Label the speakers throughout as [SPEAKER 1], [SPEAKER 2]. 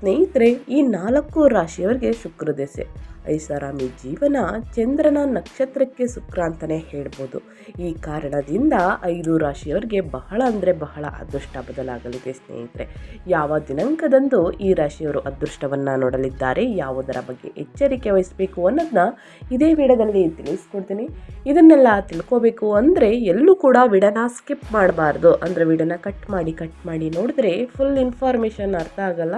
[SPEAKER 1] ಸ್ನೇಹಿತರೆ, ಈ ನಾಲ್ಕು ರಾಶಿಯವರಿಗೆ ಶುಕ್ರ ದೆಸೆ. ಐಷಾರಾಮಿ ಜೀವನ ಚಂದ್ರನ ನಕ್ಷತ್ರಕ್ಕೆ ಶುಕ್ರ ಅಂತಲೇ ಹೇಳ್ಬೋದು. ಈ ಕಾರಣದಿಂದ ಐದು ರಾಶಿಯವರಿಗೆ ಬಹಳ ಅಂದರೆ ಬಹಳ ಅದೃಷ್ಟ ಬದಲಾಗಲಿದೆ ಸ್ನೇಹಿತರೆ. ಯಾವ ದಿನಾಂಕದಂದು ಈ ರಾಶಿಯವರು ಅದೃಷ್ಟವನ್ನು ನೋಡಲಿದ್ದಾರೆ, ಯಾವುದರ ಬಗ್ಗೆ ಎಚ್ಚರಿಕೆ ವಹಿಸಬೇಕು ಅನ್ನೋದನ್ನ ಇದೇ ವಿಡದಲ್ಲಿ ತಿಳಿಸ್ಕೊಡ್ತೀನಿ. ಇದನ್ನೆಲ್ಲ ತಿಳ್ಕೋಬೇಕು ಅಂದರೆ ಎಲ್ಲೂ ಕೂಡ ವಿಡನ ಸ್ಕಿಪ್ ಮಾಡಬಾರ್ದು. ಅಂದರೆ ವಿಡನ ಕಟ್ ಮಾಡಿ ಕಟ್ ಮಾಡಿ ನೋಡಿದ್ರೆ ಫುಲ್ ಇನ್ಫಾರ್ಮೇಷನ್ ಅರ್ಥ ಆಗಲ್ಲ.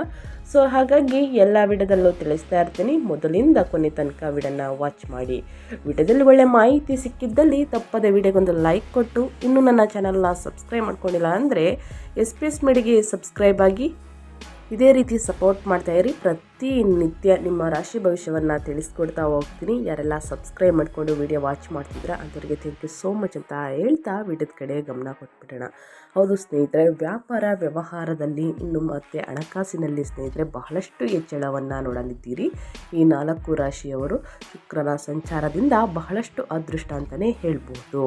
[SPEAKER 1] ಸೊ ಹಾಗಾಗಿ ಎಲ್ಲ ವಿಡದಲ್ಲೂ ತಿಳಿಸ್ತಾ ಇರ್ತೀನಿ. ಮೊದಲಿಂದ ಕೊನೆ ತನಕ ವಿಡನ್ನು ವಾಚ್ ಮಾಡಿ. ವಿಡದಲ್ಲಿ ಒಳ್ಳೆ ಮಾಹಿತಿ ಸಿಕ್ಕಿದ್ದಲ್ಲಿ ತಪ್ಪದ ವಿಡಿಯೋಗೊಂದು ಲೈಕ್ ಕೊಟ್ಟು, ಇನ್ನೂ ನನ್ನ ಚಾನಲ್ನ ಸಬ್ಸ್ಕ್ರೈಬ್ ಮಾಡ್ಕೊಂಡಿಲ್ಲ ಅಂದರೆ ಎಸ್ ಪಿ ಎಸ್ ಮೇಡಿಗೆ ಸಬ್ಸ್ಕ್ರೈಬ್ ಆಗಿ ಇದೇ ರೀತಿ ಸಪೋರ್ಟ್ ಮಾಡ್ತಾ ಇರಿ. ಪ್ರತಿನಿತ್ಯ ನಿಮ್ಮ ರಾಶಿ ಭವಿಷ್ಯವನ್ನು ತಿಳಿಸ್ಕೊಡ್ತಾ ಹೋಗ್ತೀನಿ. ಯಾರೆಲ್ಲ ಸಬ್ಸ್ಕ್ರೈಬ್ ಮಾಡಿಕೊಂಡು ವಿಡಿಯೋ ವಾಚ್ ಮಾಡ್ತಿದ್ರೆ ಅಂಥವ್ರಿಗೆ ಥ್ಯಾಂಕ್ ಯು ಸೋ ಮಚ್ ಅಂತ ಹೇಳ್ತಾ ವಿಡಿಯೋದ ಕಡೆ ಗಮನ ಕೊಟ್ಬಿಡೋಣ. ಹೌದು ಸ್ನೇಹಿತರೆ, ವ್ಯಾಪಾರ ವ್ಯವಹಾರದಲ್ಲಿ ಇನ್ನು ಮತ್ತೆ ಹಣಕಾಸಿನಲ್ಲಿ ಸ್ನೇಹಿತರೆ ಬಹಳಷ್ಟು ಹೆಚ್ಚಳವನ್ನು ನೋಡಲಿದ್ದೀರಿ. ಈ ನಾಲ್ಕು ರಾಶಿಯವರು ಶುಕ್ರನ ಸಂಚಾರದಿಂದ ಬಹಳಷ್ಟು ಅದೃಷ್ಟ ಅಂತಲೇ ಹೇಳ್ಬೋದು.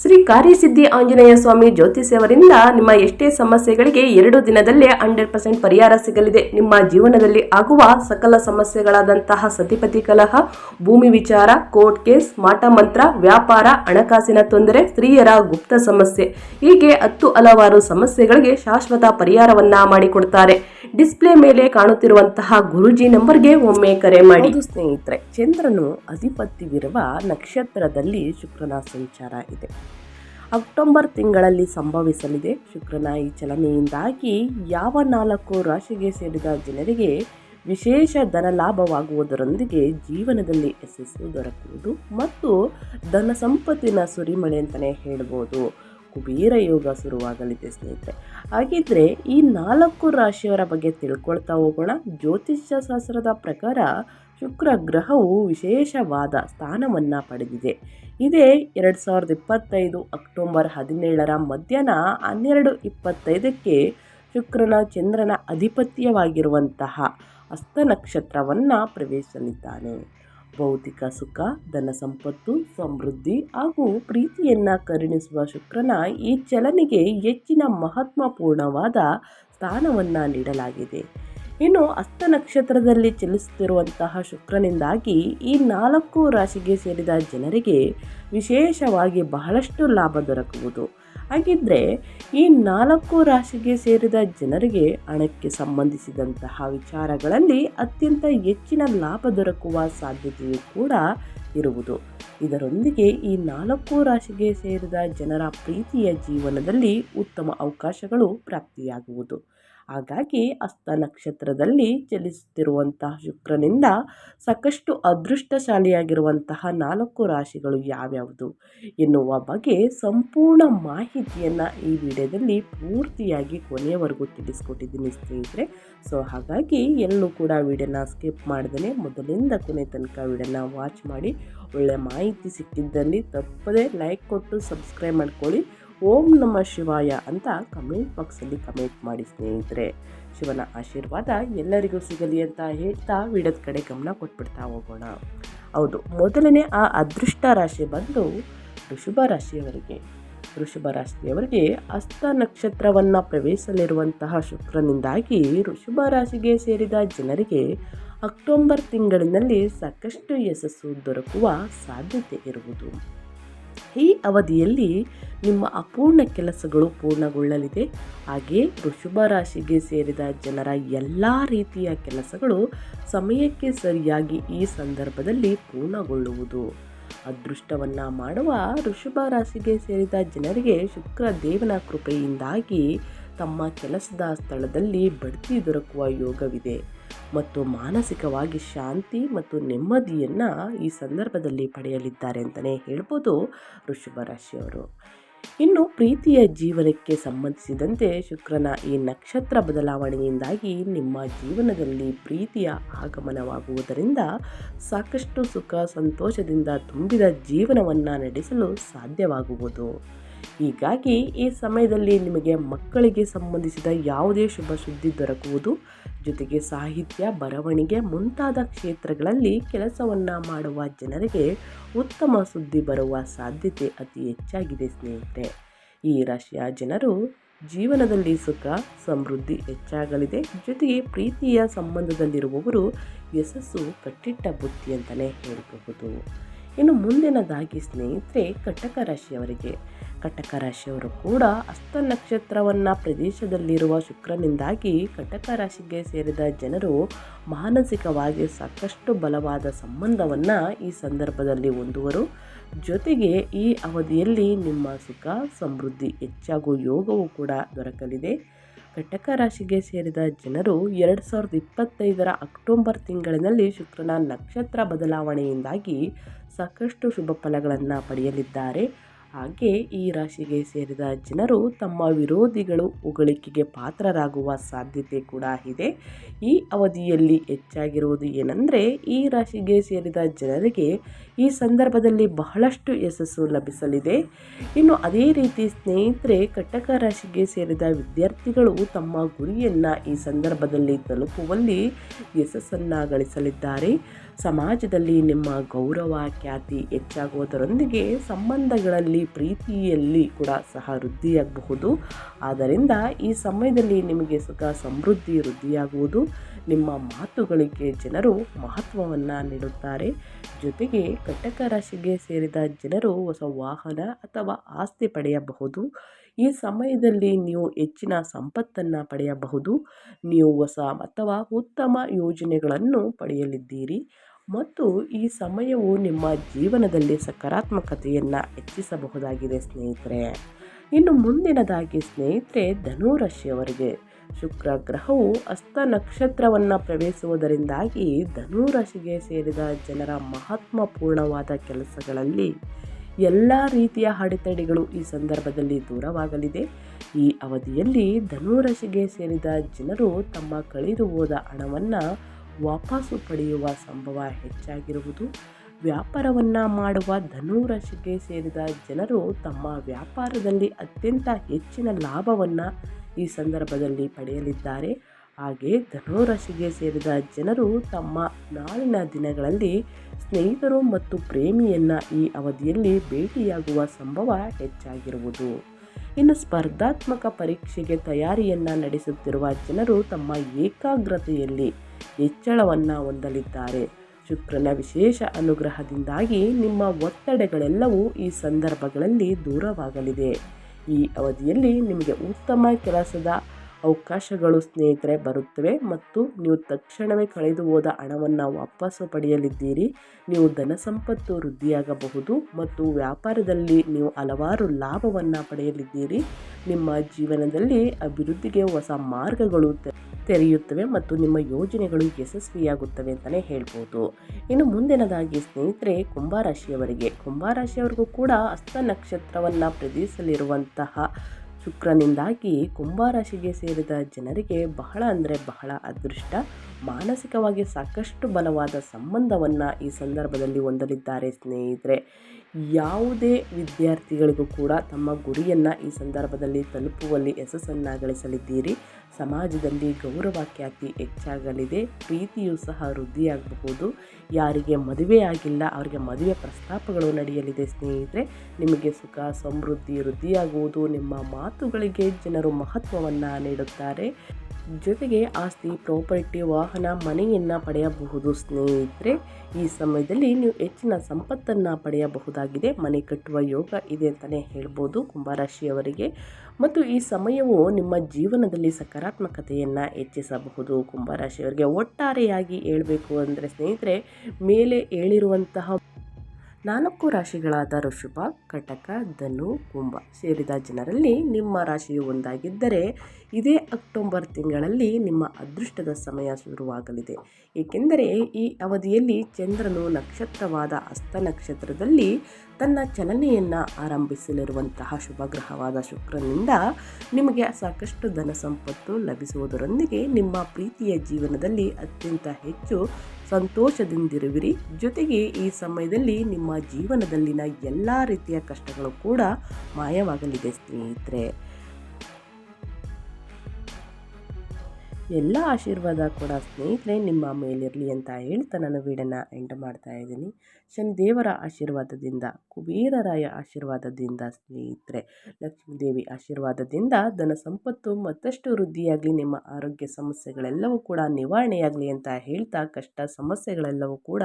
[SPEAKER 1] ಶ್ರೀ ಕಾರ್ಯಸಿದ್ಧಿ ಆಂಜನೇಯ ಸ್ವಾಮಿ ಜ್ಯೋತಿಷ್ಯವರಿಂದ ನಿಮ್ಮ ಎಷ್ಟೇ ಸಮಸ್ಯೆಗಳಿಗೆ ಎರಡು ದಿನದಲ್ಲೇ ಹಂಡ್ರೆಡ್ ಪರ್ಸೆಂಟ್ ಪರಿಹಾರ ಸಿಗಲಿದೆ. ನಿಮ್ಮ ಜೀವನದಲ್ಲಿ ಆಗುವ ಸಕಲ ಸಮಸ್ಯೆಗಳಾದಂತಹ ಸತಿಪತಿ ಕಲಹ, ಭೂಮಿ ವಿಚಾರ, ಕೋರ್ಟ್ ಕೇಸ್, ಮಾಟ ಮಂತ್ರ, ವ್ಯಾಪಾರ, ಹಣಕಾಸಿನ ತೊಂದರೆ, ಸ್ತ್ರೀಯರ ಗುಪ್ತ ಸಮಸ್ಯೆ ಹೀಗೆ ಹತ್ತು ಹಲವಾರು ಸಮಸ್ಯೆಗಳಿಗೆ ಶಾಶ್ವತ ಪರಿಹಾರವನ್ನ ಮಾಡಿಕೊಡ್ತಾರೆ. ಡಿಸ್ಪ್ಲೇ ಮೇಲೆ ಕಾಣುತ್ತಿರುವಂತಹ ಗುರುಜಿ ನಂಬರ್ಗೆ ಒಮ್ಮೆ ಕರೆ ಮಾಡಿ. ಸ್ನೇಹಿತರೆ, ಚಂದ್ರನು ಅಧಿಪತ್ಯವಿರುವ ನಕ್ಷತ್ರದಲ್ಲಿ ಶುಕ್ರನ ಸಂಚಾರ ಇದೆ. ಅಕ್ಟೋಬರ್ ತಿಂಗಳಲ್ಲಿ ಸಂಭವಿಸಲಿದೆ. ಶುಕ್ರನ ಈ ಚಲನೆಯಿಂದಾಗಿ ಯಾವ ನಾಲ್ಕು ರಾಶಿಗೆ ಸೇರಿದ ಜನರಿಗೆ ವಿಶೇಷ ಧನ ಲಾಭವಾಗುವುದರೊಂದಿಗೆ ಜೀವನದಲ್ಲಿ ಯಶಸ್ಸು ದೊರಕುವುದು ಮತ್ತು ಧನ ಸಂಪತ್ತಿನ ಸುರಿಮಳೆ ಅಂತಲೇ ಹೇಳ್ಬೋದು. ಕುಬೇರ ಯೋಗ ಶುರುವಾಗಲಿದೆ, ಸ್ನೇಹಿತರೆ. ಹಾಗಿದ್ರೆ ಈ ನಾಲ್ಕು ರಾಶಿಯವರ ಬಗ್ಗೆ ತಿಳ್ಕೊಳ್ತಾ ಹೋಗೋಣ. ಜ್ಯೋತಿಷ್ಯ ಶಾಸ್ತ್ರದ ಪ್ರಕಾರ ಶುಕ್ರ ಗ್ರಹವು ವಿಶೇಷವಾದ ಸ್ಥಾನವನ್ನು ಪಡೆದಿದೆ. ಇದೇ ಎರಡು ಸಾವಿರದ ಇಪ್ಪತ್ತೈದು ಅಕ್ಟೋಬರ್ ಹದಿನೇಳರ ಮಧ್ಯಾಹ್ನ ಹನ್ನೆರಡು ಇಪ್ಪತ್ತೈದಕ್ಕೆ ಶುಕ್ರನ ಚಂದ್ರನ ಅಧಿಪತ್ಯವಾಗಿರುವಂತಹ ಹಸ್ತ ನಕ್ಷತ್ರವನ್ನು ಪ್ರವೇಶಿಸಲಿದ್ದಾನೆ. ಭೌತಿಕ ಸುಖ, ಧನ ಸಂಪತ್ತು, ಸಮೃದ್ಧಿ ಹಾಗೂ ಪ್ರೀತಿಯನ್ನ ಕರುಣಿಸುವ ಶುಕ್ರನ ಈ ಚಲನೆಗೆ ಹೆಚ್ಚಿನ ಮಹತ್ವಪೂರ್ಣವಾದ ಸ್ಥಾನವನ್ನು ನೀಡಲಾಗಿದೆ. ಇನ್ನು ಹಸ್ತ ನಕ್ಷತ್ರದಲ್ಲಿ ಚಲಿಸುತ್ತಿರುವಂತಹ ಶುಕ್ರನಿಂದಾಗಿ ಈ ನಾಲ್ಕು ರಾಶಿಗೆ ಸೇರಿದ ಜನರಿಗೆ ವಿಶೇಷವಾಗಿ ಬಹಳಷ್ಟು ಲಾಭ ದೊರಕುವುದು. ಹಾಗಿದ್ರೆ ಈ ನಾಲ್ಕು ರಾಶಿಗೆ ಸೇರಿದ ಜನರಿಗೆ ಹಣಕ್ಕೆ ಸಂಬಂಧಿಸಿದಂತಹ ವಿಚಾರಗಳಲ್ಲಿ ಅತ್ಯಂತ ಹೆಚ್ಚಿನ ಲಾಭ ದೊರಕುವ ಸಾಧ್ಯತೆಯೂ ಕೂಡ ಇರುವುದು. ಇದರೊಂದಿಗೆ ಈ ನಾಲ್ಕು ರಾಶಿಗೆ ಸೇರಿದ ಜನರ ಪ್ರೀತಿಯ ಜೀವನದಲ್ಲಿ ಉತ್ತಮ ಅವಕಾಶಗಳು ಪ್ರಾಪ್ತಿಯಾಗುವುದು. ಹಾಗಾಗಿ ಹಸ್ತ ನಕ್ಷತ್ರದಲ್ಲಿ ಚಲಿಸುತ್ತಿರುವಂತಹ ಶುಕ್ರನಿಂದ ಸಾಕಷ್ಟು ಅದೃಷ್ಟಶಾಲಿಯಾಗಿರುವಂತಹ ನಾಲ್ಕು ರಾಶಿಗಳು ಯಾವ್ಯಾವುದು? ಎನ್ನುವ ಬಗ್ಗೆ ಸಂಪೂರ್ಣ ಮಾಹಿತಿಯನ್ನು ಈ ವಿಡಿಯೋದಲ್ಲಿ ಪೂರ್ತಿಯಾಗಿ ಕೊನೆಯವರೆಗೂ ತಿಳಿಸ್ಕೊಟ್ಟಿದ್ದೀನಿ ಸ್ನೇಹಿತರೆ. ಸೊ ಹಾಗಾಗಿ ಎಲ್ಲೂ ಕೂಡ ವಿಡಿಯೋನ ಸ್ಕಿಪ್ ಮಾಡ್ದೇ ಮೊದಲಿಂದ ಕೊನೆ ತನಕ ವಿಡಿಯೋನ ವಾಚ್ ಮಾಡಿ ಒಳ್ಳೆ ಮಾಹಿತಿ ಸಿಕ್ಕಿದ್ದಲ್ಲಿ ತಪ್ಪದೇ ಲೈಕ್ ಕೊಟ್ಟು ಸಬ್ಸ್ಕ್ರೈಬ್ ಮಾಡ್ಕೊಳ್ಳಿ. ಓಂ ನಮ ಶಿವಾಯ ಅಂತ ಕಮೆಂಟ್ ಬಾಕ್ಸಲ್ಲಿ ಕಮೆಂಟ್ ಮಾಡಿ ಸ್ನೇಹಿತರೆ. ಶಿವನ ಆಶೀರ್ವಾದ ಎಲ್ಲರಿಗೂ ಸಿಗಲಿ ಅಂತ ಹೇಳ್ತಾ ವಿಡದ ಕಡೆ ಗಮನ ಕೊಟ್ಬಿಡ್ತಾ ಹೋಗೋಣ. ಹೌದು, ಮೊದಲನೇ ಆ ಅದೃಷ್ಟ ರಾಶಿ ಬಂದು ಋಷಭ ರಾಶಿಯವರಿಗೆ. ಋಷಭ ರಾಶಿಯವರಿಗೆ ಹಸ್ತ ನಕ್ಷತ್ರವನ್ನು ಪ್ರವೇಶಲಿರುವಂತಹ ಶುಕ್ರನಿಂದಾಗಿ ಋಷಭ ರಾಶಿಗೆ ಸೇರಿದ ಜನರಿಗೆ ಅಕ್ಟೋಬರ್ ತಿಂಗಳಿನಲ್ಲಿ ಸಾಕಷ್ಟು ಯಶಸ್ಸು ದೊರಕುವ ಸಾಧ್ಯತೆ ಇರುವುದು. ಈ ಅವಧಿಯಲ್ಲಿ ನಿಮ್ಮ ಅಪೂರ್ಣ ಕೆಲಸಗಳು ಪೂರ್ಣಗೊಳ್ಳಲಿದೆ. ಹಾಗೆ ವೃಷಭ ರಾಶಿಗೆ ಸೇರಿದ ಜನರ ಎಲ್ಲ ರೀತಿಯ ಕೆಲಸಗಳು ಸಮಯಕ್ಕೆ ಸರಿಯಾಗಿ ಈ ಸಂದರ್ಭದಲ್ಲಿ ಪೂರ್ಣಗೊಳ್ಳುವುದು. ಅದೃಷ್ಟವನ್ನು ಮಾಡುವ ಋಷಭ ರಾಶಿಗೆ ಸೇರಿದ ಜನರಿಗೆ ಶುಕ್ರ ದೇವನ ಕೃಪೆಯಿಂದಾಗಿ ತಮ್ಮ ಕೆಲಸದ ಸ್ಥಳದಲ್ಲಿ ಬಡ್ತಿ ದೊರಕುವ ಯೋಗವಿದೆ. ಮತ್ತು ಮಾನಸಿಕವಾಗಿ ಶಾಂತಿ ಮತ್ತು ನೆಮ್ಮದಿಯನ್ನು ಈ ಸಂದರ್ಭದಲ್ಲಿ ಪಡೆಯಲಿದ್ದಾರೆ ಅಂತಲೇ ಹೇಳ್ಬೋದು ವೃಷಭ ರಾಶಿಯವರು. ಇನ್ನು ಪ್ರೀತಿಯ ಜೀವನಕ್ಕೆ ಸಂಬಂಧಿಸಿದಂತೆ ಶುಕ್ರನ ಈ ನಕ್ಷತ್ರ ಬದಲಾವಣೆಯಿಂದಾಗಿ ನಿಮ್ಮ ಜೀವನದಲ್ಲಿ ಪ್ರೀತಿಯ ಆಗಮನವಾಗುವುದರಿಂದ ಸಾಕಷ್ಟು ಸುಖ, ಸಂತೋಷದಿಂದ ತುಂಬಿದ ಜೀವನವನ್ನು ನಡೆಸಲು ಸಾಧ್ಯವಾಗುವುದು. ಹೀಗಾಗಿ ಈ ಸಮಯದಲ್ಲಿ ನಿಮಗೆ ಮಕ್ಕಳಿಗೆ ಸಂಬಂಧಿಸಿದ ಯಾವುದೇ ಶುಭ ಸುದ್ದಿ ದೊರಕುವುದು, ಜೊತೆಗೆ ಸಾಹಿತ್ಯ, ಬರವಣಿಗೆ ಮುಂತಾದ ಕ್ಷೇತ್ರಗಳಲ್ಲಿ ಕೆಲಸವನ್ನು ಮಾಡುವ ಜನರಿಗೆ ಉತ್ತಮ ಸುದ್ದಿ ಬರುವ ಸಾಧ್ಯತೆ ಅತಿ ಹೆಚ್ಚಾಗಿದೆ ಸ್ನೇಹಿತರೆ. ಈ ರಾಶಿಯ ಜನರು ಜೀವನದಲ್ಲಿ ಸುಖ, ಸಮೃದ್ಧಿ ಹೆಚ್ಚಾಗಲಿದೆ. ಜೊತೆಗೆ ಪ್ರೀತಿಯ ಸಂಬಂಧದಲ್ಲಿರುವವರು ಯಶಸ್ಸು ಕಟ್ಟಿಟ್ಟ ಬುತ್ತಿ ಅಂತಲೇ ಹೇಳಬಹುದು. ಇನ್ನು ಮುಂದಿನದಾಗಿ ಸ್ನೇಹಿತರೆ, ಕಟಕ ರಾಶಿಯವರಿಗೆ. ಕಟಕ ರಾಶಿಯವರು ಕೂಡ ಹಸ್ತ ನಕ್ಷತ್ರವನ್ನ ಪ್ರದೇಶದಲ್ಲಿರುವ ಶುಕ್ರನಿಂದಾಗಿ ಕಟಕ ರಾಶಿಗೆ ಸೇರಿದ ಜನರು ಮಾನಸಿಕವಾಗಿ ಸಾಕಷ್ಟು ಬಲವಾದ ಸಂಬಂಧವನ್ನು ಈ ಸಂದರ್ಭದಲ್ಲಿ ಹೊಂದುವರು. ಜೊತೆಗೆ ಈ ಅವಧಿಯಲ್ಲಿ ನಿಮ್ಮ ಸುಖ, ಸಮೃದ್ಧಿ ಹೆಚ್ಚಾಗುವ ಯೋಗವೂ ಕೂಡ ದೊರಕಲಿದೆ. ಕಟಕ ರಾಶಿಗೆ ಸೇರಿದ ಜನರು ಎರಡು ಸಾವಿರದ ಇಪ್ಪತ್ತೈದರ ಅಕ್ಟೋಬರ್ ತಿಂಗಳಿನಲ್ಲಿ ಶುಕ್ರನ ನಕ್ಷತ್ರ ಬದಲಾವಣೆಯಿಂದಾಗಿ ಸಾಕಷ್ಟು ಶುಭ ಫಲಗಳನ್ನು ಪಡೆಯಲಿದ್ದಾರೆ. ಹಾಗೆ ಈ ರಾಶಿಗೆ ಸೇರಿದ ಜನರು ತಮ್ಮ ವಿರೋಧಿಗಳು ಉಗಳಿಕೆಗೆ ಪಾತ್ರರಾಗುವ ಸಾಧ್ಯತೆ ಕೂಡ ಇದೆ. ಈ ಅವಧಿಯಲ್ಲಿ ಹೆಚ್ಚಾಗಿರುವುದು ಏನಂದರೆ, ಈ ರಾಶಿಗೆ ಸೇರಿದ ಜನರಿಗೆ ಈ ಸಂದರ್ಭದಲ್ಲಿ ಬಹಳಷ್ಟು ಯಶಸ್ಸು ಲಭಿಸಲಿದೆ. ಇನ್ನು ಅದೇ ರೀತಿ ಸ್ನೇಹಿತರೆ, ಕಟಕ ರಾಶಿಗೆ ಸೇರಿದ ವಿದ್ಯಾರ್ಥಿಗಳು ತಮ್ಮ ಗುರಿಯನ್ನು ಈ ಸಂದರ್ಭದಲ್ಲಿ ತಲುಪುವಲ್ಲಿ ಯಶಸ್ಸನ್ನು ಗಳಿಸಲಿದ್ದಾರೆ. ಸಮಾಜದಲ್ಲಿ ನಿಮ್ಮ ಗೌರವ, ಖ್ಯಾತಿ ಹೆಚ್ಚಾಗುವುದರೊಂದಿಗೆ ಸಂಬಂಧಗಳಲ್ಲಿ ಪ್ರೀತಿಯಲ್ಲಿ ಕೂಡ ಸಹ ವೃದ್ಧಿಯಾಗಬಹುದು. ಆದ್ದರಿಂದ ಈ ಸಮಯದಲ್ಲಿ ನಿಮಗೆ ಸುಖ, ಸಮೃದ್ಧಿ, ವೃದ್ಧಿಯಾಗುವುದು ನಿಮ್ಮ ಮಾತುಗಳಿಗೆ ಜನರು ಮಹತ್ವವನ್ನು ನೀಡುತ್ತಾರೆ. ಜೊತೆಗೆ ಕಟಕ ರಾಶಿಗೆ ಸೇರಿದ ಜನರು ಹೊಸ ವಾಹನ ಅಥವಾ ಆಸ್ತಿ ಪಡೆಯಬಹುದು. ಈ ಸಮಯದಲ್ಲಿ ನೀವು ಹೆಚ್ಚಿನ ಸಂಪತ್ತನ್ನು ಪಡೆಯಬಹುದು. ನೀವು ಹೊಸ ಅಥವಾ ಉತ್ತಮ ಯೋಜನೆಗಳನ್ನು ಪಡೆಯಲಿದ್ದೀರಿ. ಮತ್ತು ಈ ಸಮಯವು ನಿಮ್ಮ ಜೀವನದಲ್ಲಿ ಸಕಾರಾತ್ಮಕತೆಯನ್ನು ಹೆಚ್ಚಿಸಬಹುದಾಗಿದೆ, ಸ್ನೇಹಿತರೆ. ಇನ್ನು ಮುಂದಿನದಾಗಿ, ಸ್ನೇಹಿತರೆ, ಧನುರಾಶಿಯವರಿಗೆ. ಶುಕ್ರ ಗ್ರಹವು ಹಸ್ತ ನಕ್ಷತ್ರವನ್ನು ಪ್ರವೇಶಿಸುವುದರಿಂದಾಗಿ ಧನುರಾಶಿಗೆ ಸೇರಿದ ಜನರ ಮಹತ್ವಪೂರ್ಣವಾದ ಕೆಲಸಗಳಲ್ಲಿ ಎಲ್ಲ ರೀತಿಯ ಅಡೆತಡೆಗಳು ಈ ಸಂದರ್ಭದಲ್ಲಿ ದೂರವಾಗಲಿದೆ. ಈ ಅವಧಿಯಲ್ಲಿ ಧನುರಾಶಿಗೆ ಸೇರಿದ ಜನರು ತಮ್ಮ ಕಳೆದು ಹೋದ ಹಣವನ್ನು ವಾಪಸ್ಸು ಪಡೆಯುವ ಸಂಭವ ಹೆಚ್ಚಾಗಿರುವುದು. ವ್ಯಾಪಾರವನ್ನು ಮಾಡುವ ಧನುರಾಶಿಗೆ ಸೇರಿದ ಜನರು ತಮ್ಮ ವ್ಯಾಪಾರದಲ್ಲಿ ಅತ್ಯಂತ ಹೆಚ್ಚಿನ ಲಾಭವನ್ನು ಈ ಸಂದರ್ಭದಲ್ಲಿ ಪಡೆಯಲಿದ್ದಾರೆ. ಹಾಗೆ ಧನುರಾಶಿಗೆ ಸೇರಿದ ಜನರು ತಮ್ಮ ನಾಳಿನ ದಿನಗಳಲ್ಲಿ ಸ್ನೇಹಿತರು ಮತ್ತು ಪ್ರೇಮಿಯನ್ನು ಈ ಅವಧಿಯಲ್ಲಿ ಭೇಟಿಯಾಗುವ ಸಂಭವ ಹೆಚ್ಚಾಗಿರುವುದು. ಇನ್ನು ಸ್ಪರ್ಧಾತ್ಮಕ ಪರೀಕ್ಷೆಗೆ ತಯಾರಿಯನ್ನು ನಡೆಸುತ್ತಿರುವ ಜನರು ತಮ್ಮ ಏಕಾಗ್ರತೆಯಲ್ಲಿ ಹೆಚ್ಚಳವನ್ನು ಹೊಂದಲಿದ್ದಾರೆ. ಶುಕ್ರನ ವಿಶೇಷ ಅನುಗ್ರಹದಿಂದಾಗಿ ನಿಮ್ಮ ಒತ್ತಡಗಳೆಲ್ಲವೂ ಈ ಸಂದರ್ಭಗಳಲ್ಲಿ ದೂರವಾಗಲಿದೆ. ಈ ಅವಧಿಯಲ್ಲಿ ನಿಮಗೆ ಉತ್ತಮ ಕೆಲಸದ ಅವಕಾಶಗಳು ಸ್ನೇಹಿತರೆ ಬರುತ್ತವೆ ಮತ್ತು ನೀವು ತಕ್ಷಣವೇ ಕಳೆದು ಹೋದ ಹಣವನ್ನು ವಾಪಸ್ಸು ಪಡೆಯಲಿದ್ದೀರಿ. ನೀವು ಧನ ಸಂಪತ್ತು ವೃದ್ಧಿಯಾಗಬಹುದು ಮತ್ತು ವ್ಯಾಪಾರದಲ್ಲಿ ನೀವು ಹಲವಾರು ಲಾಭವನ್ನು ಪಡೆಯಲಿದ್ದೀರಿ. ನಿಮ್ಮ ಜೀವನದಲ್ಲಿ ಅಭಿವೃದ್ಧಿಗೆ ಹೊಸ ಮಾರ್ಗಗಳು ತೆರೆಯುತ್ತವೆ ಮತ್ತು ನಿಮ್ಮ ಯೋಜನೆಗಳು ಯಶಸ್ವಿಯಾಗುತ್ತವೆ ಅಂತಲೇ ಹೇಳ್ಬೋದು. ಇನ್ನು ಮುಂದಿನದಾಗಿ ಸ್ನೇಹಿತರೆ ಕುಂಭರಾಶಿಯವರಿಗೆ ಕುಂಭರಾಶಿಯವರಿಗೂ ಕೂಡ ಹಸ್ತ ನಕ್ಷತ್ರವನ್ನು ಪ್ರದೇಶದಲ್ಲಿರುವಂತಹ ಶುಕ್ರನಿಂದಾಗಿ ಕುಂಭರಾಶಿಗೆ ಸೇರಿದ ಜನರಿಗೆ ಬಹಳ ಅಂದರೆ ಬಹಳ ಅದೃಷ್ಟ. ಮಾನಸಿಕವಾಗಿ ಸಾಕಷ್ಟು ಬಲವಾದ ಸಂಬಂಧವನ್ನು ಈ ಸಂದರ್ಭದಲ್ಲಿ ಹೊಂದಲಿದ್ದಾರೆ ಸ್ನೇಹಿತರೆ. ಯಾವುದೇ ವಿದ್ಯಾರ್ಥಿಗಳಿಗೂ ಕೂಡ ತಮ್ಮ ಗುರಿಯನ್ನು ಈ ಸಂದರ್ಭದಲ್ಲಿ ತಲುಪುವಲ್ಲಿ ಯಶಸ್ಸನ್ನು ಗಳಿಸಲಿದ್ದೀರಿ. ಸಮಾಜದಲ್ಲಿ ಗೌರವ ಖ್ಯಾತಿ ಹೆಚ್ಚಾಗಲಿದೆ. ಪ್ರೀತಿಯೂ ಸಹ ವೃದ್ಧಿಯಾಗಬಹುದು. ಯಾರಿಗೆ ಮದುವೆ ಆಗಿಲ್ಲ, ಅವರಿಗೆ ಮದುವೆ ಪ್ರಸ್ತಾಪಗಳು ನಡೆಯಲಿದೆ ಸ್ನೇಹಿತರೆ. ನಿಮಗೆ ಸುಖ, ಸಮೃದ್ಧಿ, ವೃದ್ಧಿಯಾಗುವುದು ನಿಮ್ಮ ಮಾತುಗಳಿಗೆ ಜನರು ಮಹತ್ವವನ್ನು ನೀಡುತ್ತಾರೆ. ಜೊತೆಗೆ ಆಸ್ತಿ, ಪ್ರಾಪರ್ಟಿ ಮನೆಯನ್ನು ಪಡೆಯಬಹುದು. ಸ್ನೇಹಿತರೆ, ಈ ಸಮಯದಲ್ಲಿ ನೀವು ಹೆಚ್ಚಿನ ಸಂಪತ್ತನ್ನು ಪಡೆಯಬಹುದಾಗಿದೆ. ಮನೆ ಕಟ್ಟುವ ಯೋಗ ಇದೆ ಅಂತಲೇ ಹೇಳ್ಬೋದು ಕುಂಭರಾಶಿಯವರಿಗೆ. ಮತ್ತು ಈ ಸಮಯವು ನಿಮ್ಮ ಜೀವನದಲ್ಲಿ ಸಕಾರಾತ್ಮಕತೆಯನ್ನು ಹೆಚ್ಚಿಸಬಹುದು. ಕುಂಭರಾಶಿಯವರಿಗೆ ಒಟ್ಟಾರೆಯಾಗಿ ಹೇಳಬೇಕು ಅಂದರೆ ಸ್ನೇಹಿತರೆ, ಮೇಲೆ ಹೇಳಿರುವಂತಹ ನಾಲ್ಕು ರಾಶಿಗಳಾದ ಋಷಭ ಕಟಕ, ಧನು, ಕುಂಭ ಸೇರಿದ ಜನರಲ್ಲಿ ನಿಮ್ಮ ರಾಶಿಯು ಒಂದಾಗಿದ್ದರೆ ಇದೇ ಅಕ್ಟೋಬರ್ ತಿಂಗಳಲ್ಲಿ ನಿಮ್ಮ ಅದೃಷ್ಟದ ಸಮಯ ಶುರುವಾಗಲಿದೆ. ಏಕೆಂದರೆ ಈ ಅವಧಿಯಲ್ಲಿ ಚಂದ್ರನು ನಕ್ಷತ್ರವಾದ ಹಸ್ತ ನಕ್ಷತ್ರದಲ್ಲಿ ತನ್ನ ಚಲನೆಯನ್ನು ಆರಂಭಿಸಲಿರುವಂತಹ ಶುಭ ಗ್ರಹವಾದ ಶುಕ್ರನಿಂದ ನಿಮಗೆ ಸಾಕಷ್ಟು ಧನ ಸಂಪತ್ತು ಲಭಿಸುವುದರೊಂದಿಗೆ ನಿಮ್ಮ ಪ್ರೀತಿಯ ಜೀವನದಲ್ಲಿ ಅತ್ಯಂತ ಹೆಚ್ಚು ಸಂತೋಷದಿಂದಿರುವಿರಿ. ಜೊತೆಗೆ ಈ ಸಮಯದಲ್ಲಿ ನಿಮ್ಮ ಜೀವನದಲ್ಲಿನ ಎಲ್ಲ ರೀತಿಯ ಕಷ್ಟಗಳು ಕೂಡ ಮಾಯವಾಗಲಿದೆ ಸ್ನೇಹಿತರೆ. ಎಲ್ಲ ಆಶೀರ್ವಾದ ಕೂಡ ಸ್ನೇಹಿತರೆ ನಿಮ್ಮ ಮೇಲಿರಲಿ ಅಂತ ಹೇಳ್ತಾ ನಾನು ವೀಡನ್ನು ಎಂಡ್ ಮಾಡ್ತಾ ಇದ್ದೀನಿ. ಶನಿ ದೇವರ ಆಶೀರ್ವಾದದಿಂದ ಕುಬೇರರಾಯ ಆಶೀರ್ವಾದದಿಂದ ಸ್ನೇಹಿತರೆ ಲಕ್ಷ್ಮೀದೇವಿ ಆಶೀರ್ವಾದದಿಂದ ಧನ ಸಂಪತ್ತು ಮತ್ತಷ್ಟು ವೃದ್ಧಿಯಾಗಲಿ, ನಿಮ್ಮ ಆರೋಗ್ಯ ಸಮಸ್ಯೆಗಳೆಲ್ಲವೂ ಕೂಡ ನಿವಾರಣೆಯಾಗಲಿ ಅಂತ ಹೇಳ್ತಾ, ಕಷ್ಟ ಸಮಸ್ಯೆಗಳೆಲ್ಲವೂ ಕೂಡ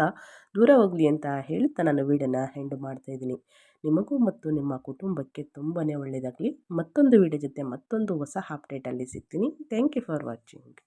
[SPEAKER 1] ದೂರ ಹೋಗಲಿ ಅಂತ ಹೇಳ್ತಾ ನಾನು ವೀಡನ್ನು ಎಂಡ್ ಮಾಡ್ತಾ ಇದ್ದೀನಿ. ನಿಮಗೂ ಮತ್ತು ನಿಮ್ಮ ಕುಟುಂಬಕ್ಕೆ ತುಂಬಾ ಒಳ್ಳೆಯದಾಗಲಿ. ಮತ್ತೊಂದು ವಿಡಿಯೋ ಜೊತೆ ಮತ್ತೊಂದು ಹೊಸ ಅಪ್ಡೇಟಲ್ಲಿ ಸಿಗ್ತೀನಿ. Thank you for watching